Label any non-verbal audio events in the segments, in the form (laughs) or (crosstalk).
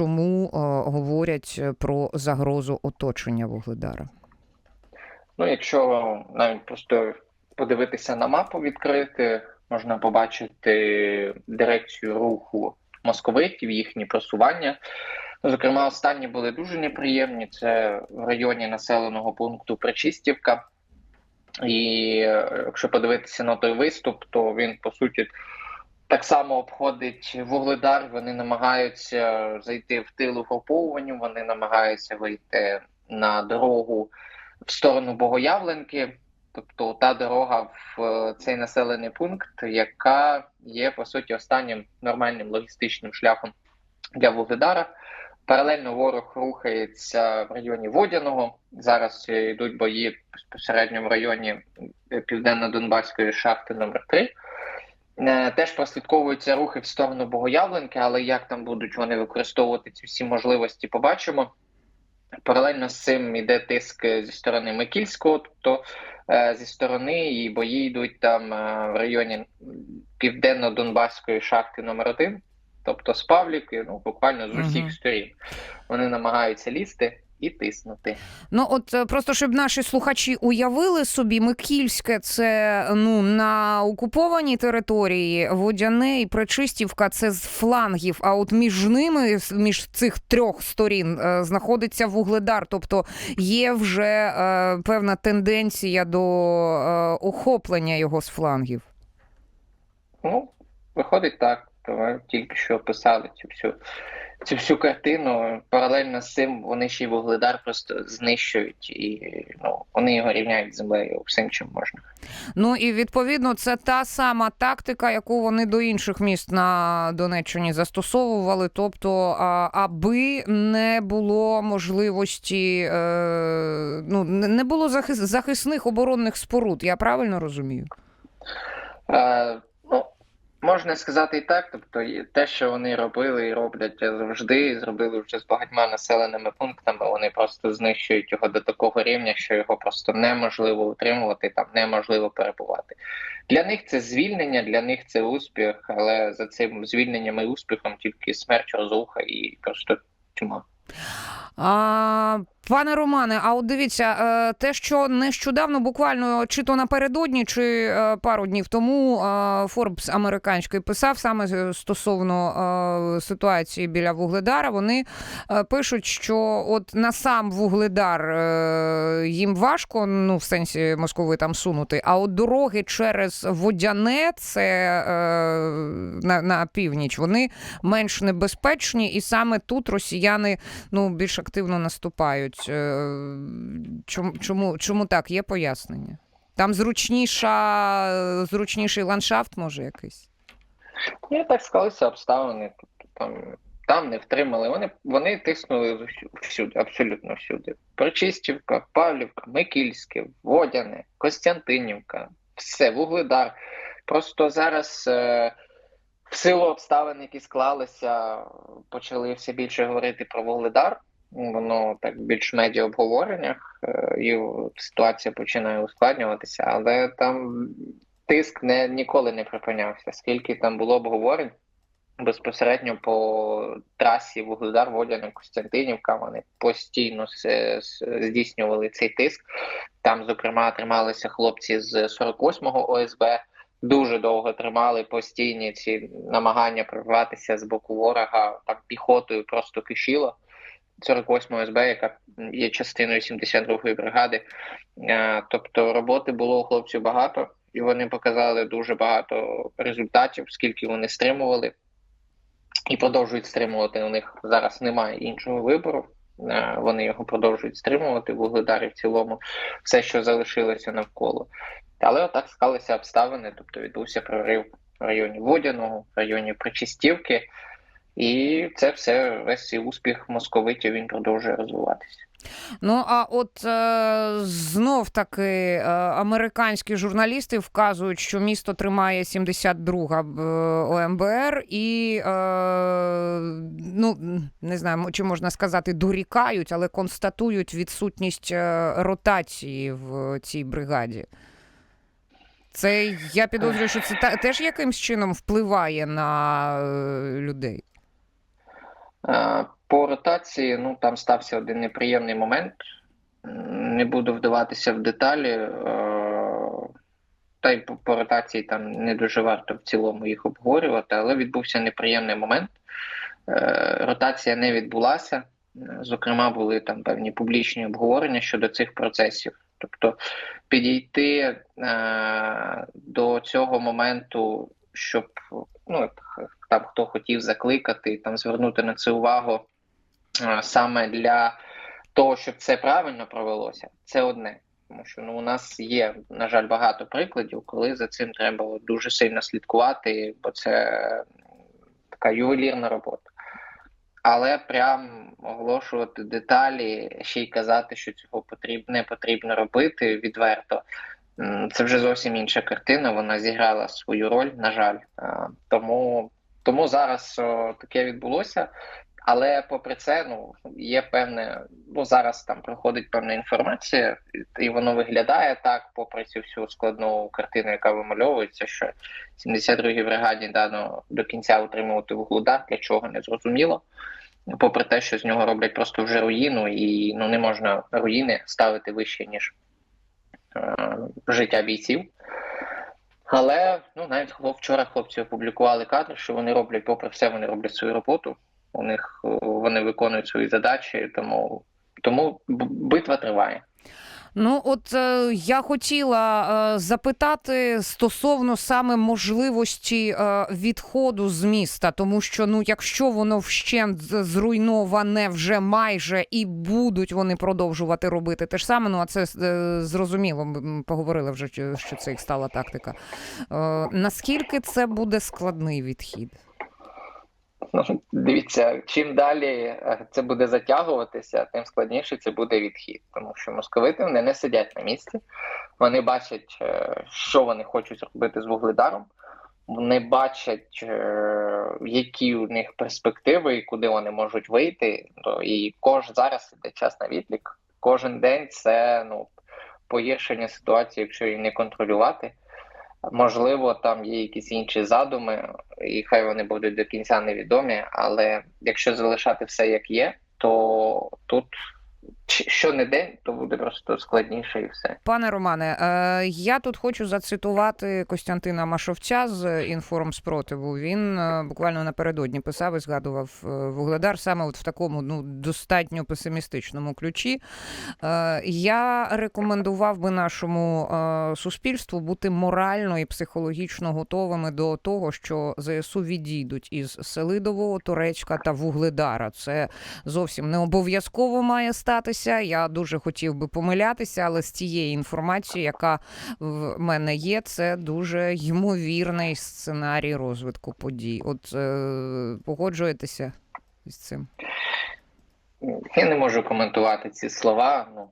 чому е, говорять про загрозу оточення Вугледара? Ну, якщо навіть просто подивитися на мапу відкрити, можна побачити дирекцію руху московитів, їхні просування. Ну, Зокрема, останні були дуже неприємні. Це в районі населеного пункту Причистівка. І е, якщо подивитися на той виступ, то він по суті так само обходить вугледар. Вони намагаються зайти в тил угруповуванню, вони намагаються вийти на дорогу в сторону Богоявленки, тобто та дорога в е, цей населений пункт, яка є по суті останнім нормальним логістичним шляхом для Вугледара. Паралельно ворог рухається в районі Водяного. Зараз йдуть бої безпосередньо в районі південно-донбаської шахти номер 3 Е, Теж прослідковуються рухи в сторону Богоявленки, але як там будуть вони використовувати ці всі можливості, побачимо. Паралельно з цим йде тиск зі сторони Микільського, тобто е, зі сторони і бої йдуть там е, в районі південно-донбаської шахти номер 1 тобто з Павлівки, ну буквально з усіх Мгм. сторін. Вони намагаються лізти і тиснути. Ну от е, просто щоб наші слухачі уявили собі, Микільське це ну на окупованій території, Водяне і Пречистівка це з флангів. А от між ними, між цих трьох сторін, е, знаходиться Вугледар. Тобто є вже е, певна тенденція до е, охоплення його з флангів. Ну, виходить так. То ми тільки що описали цю всю цю всю картину. Паралельно з цим вони ще й вугледар просто знищують і ну вони його рівняють з землею всім, чим можна. Ну і відповідно це та сама тактика, яку вони до інших міст на Донеччині застосовували. Тобто, аби не було можливості, е, ну не було захис, захисних оборонних споруд. Я правильно розумію? Можна сказати і так. Тобто, те, що вони робили і роблять завжди, і зробили вже з багатьма населеними пунктами. Вони просто знищують його до такого рівня, що його просто неможливо утримувати, там неможливо перебувати. Для них це звільнення, для них це успіх, але за цим звільненням і успіхом тільки смерть, розруха і просто тьма. А, пане Романе, а от дивіться, е, те, що нещодавно, буквально чи то напередодні, чи е, пару днів тому е, Forbes американський писав саме стосовно е, ситуації біля Вугледара. Вони е, пишуть, що от на сам Вугледар е, їм важко, ну в сенсі Москви там сунути, а от дороги через Водяне, це е, на, на північ, вони менш небезпечні, і саме тут росіяни ну, більш активно наступають. Е, Чому, чому, чому так? Є пояснення? Там зручніша, зручніший ландшафт, може, якийсь? Ну, так склалися обставини. Тобто там, там не втримали. Вони, вони тиснули всюди, абсолютно всюди. Причистівка, Павлівка, Микільське, Водяне, Костянтинівка, все, Вугледар. Просто зараз е, в силу обставин, які склалися, почали все більше говорити про Вугледар. Воно так більш медіа обговореннях, е, і ситуація починає ускладнюватися, але там тиск не ніколи не припинявся. Скільки там було обговорень безпосередньо по трасі Вугледар, Водяне, Костянтинівка, вони постійно здійснювали цей тиск. Там, зокрема, трималися хлопці з 48-го ОСБ. Дуже довго тримали постійні ці намагання прорватися з боку ворога там піхотою просто кишіло. 48 ОСБ, яка є частиною 72-ї бригади. Е, Тобто роботи було у хлопців багато, і вони показали дуже багато результатів, скільки вони стримували і продовжують стримувати. У них зараз немає іншого вибору. Е, Вони його продовжують стримувати в Вугледарі в цілому, все, що залишилося навколо. Але отак склалися обставини, тобто відбувся прорив в районі Водяного, в районі Причистівки, і це все весь цей успіх московитів він продовжує розвиватися. Ну а от е, знов таки е, американські журналісти вказують, що місто тримає 72-га ОМБР, і е, ну не знаю, чи можна сказати, дорікають, але констатують відсутність е, ротації в цій бригаді. Це я підозрюю, що це теж якимсь чином впливає на е, людей. Е, По ротації, ну там стався один неприємний момент. Не буду вдаватися в деталі. е, Та й по, ротації там не дуже варто в цілому їх обговорювати, але відбувся неприємний момент. Е, Ротація не відбулася. Зокрема, були там певні публічні обговорення щодо цих процесів. Тобто підійти е, до цього моменту, щоб ну, там хто хотів закликати, там звернути на це увагу е, саме для того, щоб це правильно провелося, це одне. Тому що ну, у нас є, на жаль, багато прикладів, коли за цим треба дуже сильно слідкувати, бо це така ювелірна робота. Але прям оголошувати деталі, ще й казати, що цього потрібно, не потрібно робити відверто. Це вже зовсім інша картина. Вона зіграла свою роль, на жаль. Тому, тому зараз таке відбулося. Але попри це, ну є певне, ну зараз там проходить певна інформація, і воно виглядає так, попри цю всю складну картину, яка вимальовується, що 72-й бригаді дано до кінця утримувати вугледар, для чого не зрозуміло. Попри те, що з нього роблять просто вже руїну, і ну не можна руїни ставити вище, ніж е, життя бійців. Але ну навіть вчора хлопці опублікували кадр, що вони роблять, попри все, вони роблять свою роботу. У них вони виконують свої задачі, тому, тому битва триває. Ну, от е, я хотіла е, запитати стосовно саме можливості е, відходу з міста, тому що ну, якщо воно вщент зруйноване вже майже і будуть вони продовжувати робити те ж саме, ну а це е, зрозуміло. Ми поговорили вже, що- це їх стала тактика. Е, наскільки це буде складний відхід? Ну, дивіться, чим далі е, це буде затягуватися, тим складніше це буде відхід. Тому що московити вони не сидять на місці, вони бачать, е, що вони хочуть зробити з вугледаром. Вони бачать, е, які у них перспективи і куди вони можуть вийти. То І кож зараз іде час на відлік. Кожен день це ну погіршення ситуації, якщо її не контролювати. Можливо, там є якісь інші задуми, і хай вони будуть до кінця невідомі. Але якщо залишати все як є, то тут що не день, то буде просто складніше і все. Пане Романе, е, я тут хочу зацитувати Костянтина Машовця з інформспротиву. Він е, буквально напередодні писав і згадував е, Вугледар саме от в такому ну достатньо песимістичному ключі. Я рекомендував би нашому суспільству бути морально і психологічно готовими до того, що ЗСУ відійдуть із Селидового, Турецька та Вугледара. Це зовсім не обов'язково має статися. Я дуже хотів би помилятися, але з тієї інформації, яка в мене є, це дуже ймовірний сценарій розвитку подій. От е, погоджуєтеся з цим? Я не можу коментувати ці слова. Ну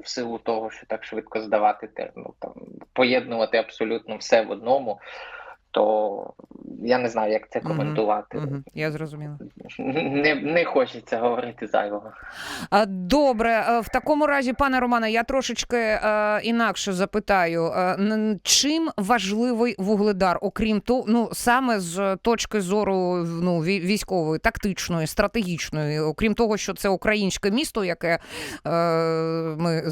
в силу того, що так швидко здавати те, ну там поєднувати абсолютно все в одному, то я не знаю, як це коментувати. Угу, я зрозуміла. (laughs) Не, не хочеться говорити зайвого. Добре, е, в такому разі, пане Романе, я трошечки е, інакше запитаю. Е, чим важливий вугледар, окрім того, ну саме з точки зору ну, військової, тактичної, стратегічної, окрім того, що це українське місто, яке е, ми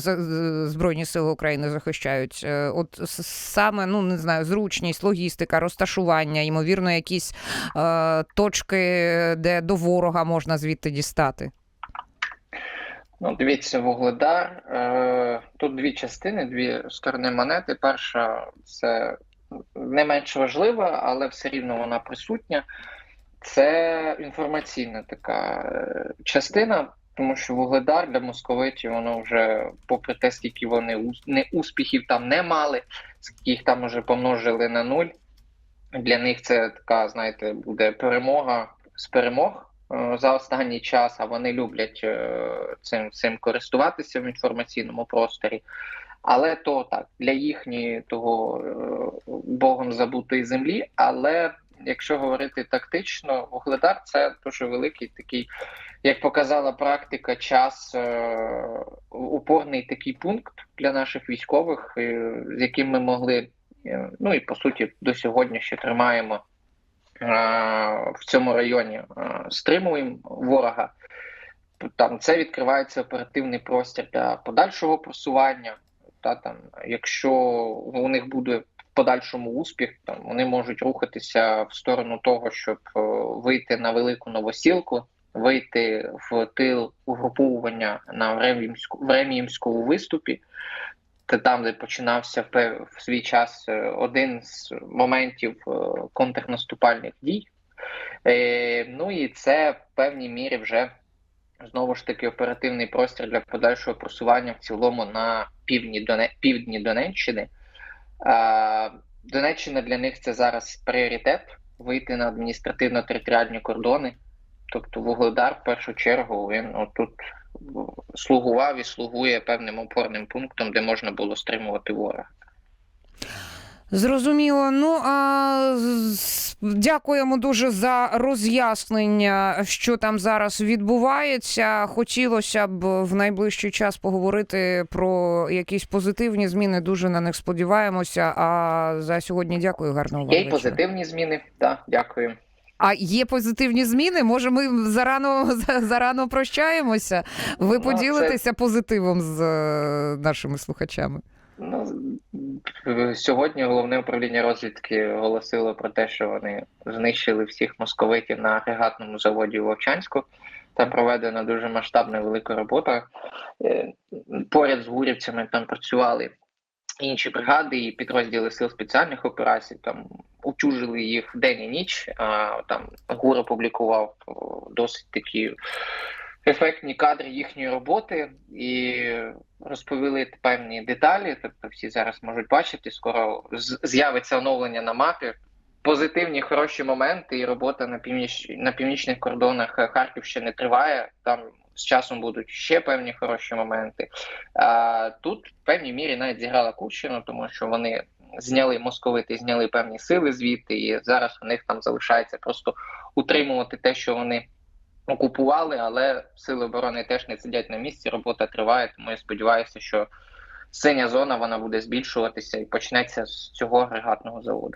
Збройні Сили України захищають. От саме ну не знаю, зручність, логістика, розташування, ймовірно, якісь е, точки, де до ворога можна звідти дістати. Ну, дивіться, вугледар. Е, тут дві частини, дві сторони монети. Перша це не менш важлива, але все рівно вона присутня. Це інформаційна така е, частина, тому що вугледар для московитів воно вже, попри те, скільки вони не успіхів там не мали, скільки їх там уже помножили на нуль. Для них це така, знаєте, буде перемога з перемог е, за останній час, а вони люблять е, цим, цим користуватися в інформаційному просторі. Але то так, для їхньої того е, богом забутої землі. Але якщо говорити тактично, вугледар це дуже великий такий, як показала практика, час упорний такий пункт для наших військових, з яким ми могли, ну і по суті до сьогодні ще тримаємо в цьому районі е, стримуємо ворога. Там це відкривається оперативний простір для подальшого просування. Та там, якщо у них буде в подальшому успіх, там вони можуть рухатися в сторону того, щоб е, вийти на велику новосілку, вийти в тил угруповування на Врем'їмському виступі. Там, де починався в свій час е, один з моментів е, контрнаступальних дій. Е, Ну і це в певній мірі вже знову ж таки оперативний простір для подальшого просування в цілому на півдні, півдні Донеччини. Донеччина для них це зараз пріоритет вийти на адміністративно-територіальні кордони. Тобто Вугледар в першу чергу він отут слугував і слугує певним опорним пунктом, де можна було стримувати ворога. Зрозуміло. Ну а дякуємо дуже за роз'яснення, що там зараз відбувається. Хотілося б в найближчий час поговорити про якісь позитивні зміни. Дуже на них сподіваємося. А за сьогодні дякую. Гарного вам Є вечора. позитивні зміни. Так, дякую. А є позитивні зміни? Може, ми зарано (laughs) зарано прощаємося? Ви Ну, поділитеся позитивом з е, нашими слухачами. Ну, сьогодні головне управління розвідки оголосило про те, що вони знищили всіх московитів на агрегатному заводі у Вовчанську. Там проведена дуже масштабна велика робота. Е, Поряд з гурівцями там працювали інші бригади і підрозділи сил спеціальних операцій. Там утюжили їх день і ніч. А там ГУР опублікував досить такі ефектні кадри їхньої роботи і розповіли певні деталі. Тобто всі зараз можуть бачити. Скоро з'явиться оновлення на мапі. Позитивні хороші моменти, і робота на північ на північних кордонах Харківщини триває. Там з часом будуть ще певні хороші моменти. А тут в певній мірі навіть зіграла Курщина, тому що вони зняли московити, зняли певні сили звідти, і зараз у них там залишається просто утримувати те, що вони окупували, але сили оборони теж не сидять на місці. Робота триває, тому я сподіваюся, що синя зона вона буде збільшуватися і почнеться з цього агрегатного заводу.